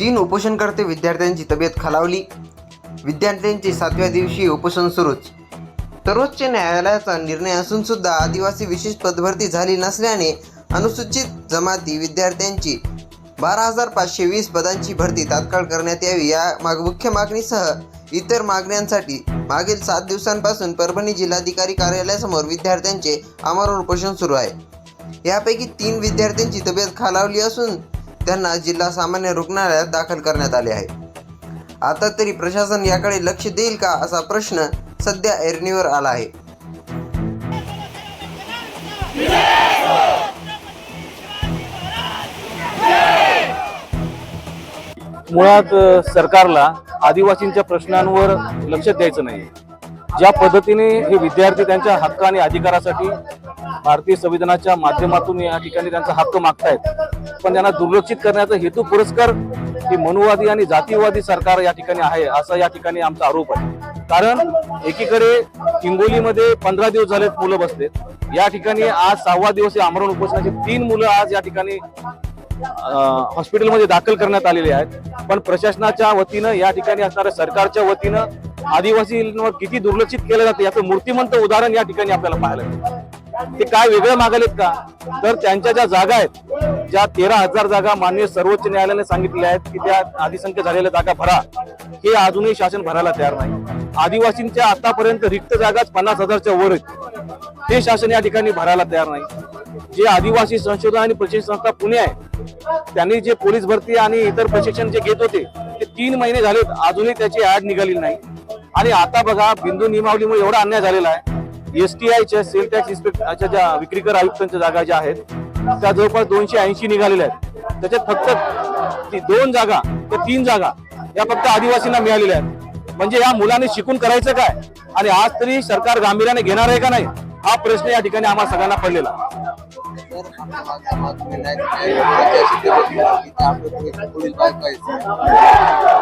तीन उपोषणकर्ते विद्यार्थ्यांची तब्येत खालावली. विद्यार्थ्यांची सातव्या दिवशी उपोषण सुरूच. सर्वोच्च न्यायालयाचा निर्णय असून सुद्धा आदिवासी विशेष पदभरती झाली नसल्याने अनुसूचित जमाती विद्यार्थ्यांची बारा हजार पाचशे वीस पदांची भरती तात्काळ करण्यात यावी या माग मुख्य मागणीसह इतर मागण्यांसाठी मागील सात दिवसांपासून परभणी जिल्हाधिकारी कार्यालयासमोर विद्यार्थ्यांचे आमरण उपोषण सुरू आहे. यापैकी तीन विद्यार्थ्यांची तब्येत खालावली असून त्यांना जिल्हा सामान्य रुग्णालयात दाखल करण्यात आले आहे. आता तरी प्रशासन याकडे लक्ष देईल का असा प्रश्न सध्या ऐरणीवर आला आहे. मुळात सरकारला आदिवासींच्या प्रश्नांवर लक्ष द्यायचं नाही ज्या पद्धतीने हे विद्यार्थी त्यांच्या हक्क आणि अधिकारासाठी भारतीय संविधानाच्या माध्यमातून या ठिकाणी त्यांचा हक्क मागतायत. पण त्यांना दुर्लक्षित करण्याचा हेतू पुरस्कार ही मनुवादी आणि जातीवादी सरकार या ठिकाणी आहे असा या ठिकाणी आमचा आरोप आहे. कारण एकीकडे हिंगोलीमध्ये पंधरा दिवस झालेत मुलं बसलेत. या ठिकाणी आज सहावा दिवस हे आमरण उपोषणाचे तीन मुलं आज या ठिकाणी हॉस्पिटलमध्ये दाखल करण्यात आलेले आहेत. पण प्रशासनाच्या वतीनं या ठिकाणी असणाऱ्या सरकारच्या वतीनं आदिवासींवर किती दुर्लक्षित केलं जातं याचं मूर्तिमंत उदाहरण या ठिकाणी आपल्याला पाहायला मिळतं. ते काय वेगळं मागालेत का? तर त्यांच्या ज्या जागा आहेत ज्या तेरा हजार जागा माननीय सर्वोच्च न्यायालयाने सांगितल्या आहेत की त्या आदिसंख्य झालेल्या जागा भरा. हे अजूनही शासन भरायला तयार नाही. आदिवासींच्या आतापर्यंत रिक्त जागाच पन्नास हजारच्या वर आहेत. ते शासन या ठिकाणी भरायला तयार नाही. जे आदिवासी संशोधन आणि प्रशिक्षण संस्था पुणे आहे त्यांनी जे पोलीस भरती आणि इतर प्रशिक्षण जे घेत होते ते तीन महिने झालेत. अजूनही त्याची ऍड निघाली नाही. आणि आता बघा बिंदू नियमावलीमुळे एवढा अन्याय झालेला आहे. एस टी आयच्या सेल टॅक्स इन्स्पेक्टरच्या ज्या विक्रीकर आयुक्तांच्या जागा ज्या आहेत त्या जवळपास दोनशे ऐंशी निघालेल्या आहेत. त्याच्यात फक्त ती दोन जागा ते तीन जागा या फक्त आदिवासींना मिळालेल्या आहेत. म्हणजे या मुलांनी शिकून करायचं काय? आणि आज तरी सरकार गांभीर्याने घेणार आहे का नाही? हा प्रश्न या ठिकाणी आम्हाला सगळ्यांना पडलेला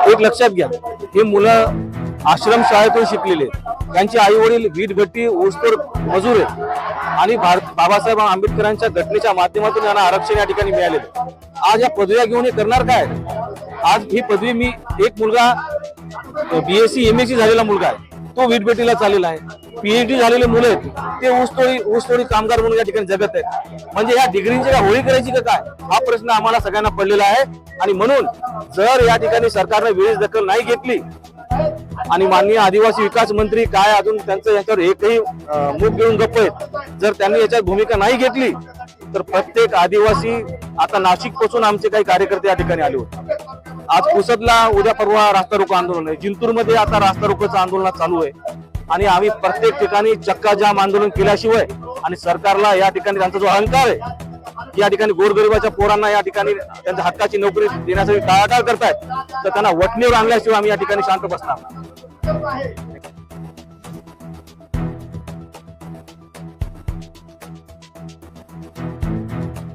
एक लक्षात घ्या हे मुलं आश्रमशाळेतून शिकलेले त्यांचे आई वडील वीट भट्टी ऊसतोड मजूर आहेत. आणि भारत बाबासाहेब आंबेडकरांच्या घटनेच्या माध्यमातून त्यांना आरक्षण या ठिकाणी मिळालेलं आज या पदव्या घेऊन हे करणार काय? आज ही पदवी मी एक मुलगा बीएससी एम एससी झालेला मुलगा आहे. तो वीटभट्टीला चाललेला आहे. पीएचडी झालेले मुलं आहेत. ते ऊसतोडी ऊसतोडी कामगार म्हणून या ठिकाणी जगत आहेत. म्हणजे या डिग्रींची काय होळी करायची का काय? हा प्रश्न आम्हाला सगळ्यांना पडलेला आहे. आणि म्हणून जर या ठिकाणी सरकारने वेळेस दखल नाही घेतली आणि माननीय आदिवासी विकास मंत्री काय अजून त्यांचं याच्यावर एकही मुख घेऊन गप्प आहेत. जर त्यांनी याच्यात भूमिका नाही घेतली तर प्रत्येक आदिवासी आता नाशिकपासून आमचे काही कार्यकर्ते या ठिकाणी आले होते. आज पुसदला उद्या परवा रास्ता रोको आंदोलन आहे. जिंतूरमध्ये आता रास्ता रोकोचं आंदोलन चालू आहे. आणि आम्ही प्रत्येक ठिकाणी चक्का जाम आंदोलन केल्याशिवाय आणि सरकारला या ठिकाणी त्यांचा जो अहंकार आहे या ठिकाणी गोरगरिबाच्या पोरांना या ठिकाणी त्यांच्या हक्काची नोकरी देण्यासाठी टाळाटाळ करतायत. तर त्यांना वटणीवर आणल्याशिवाय आम्ही या ठिकाणी शांत बसणार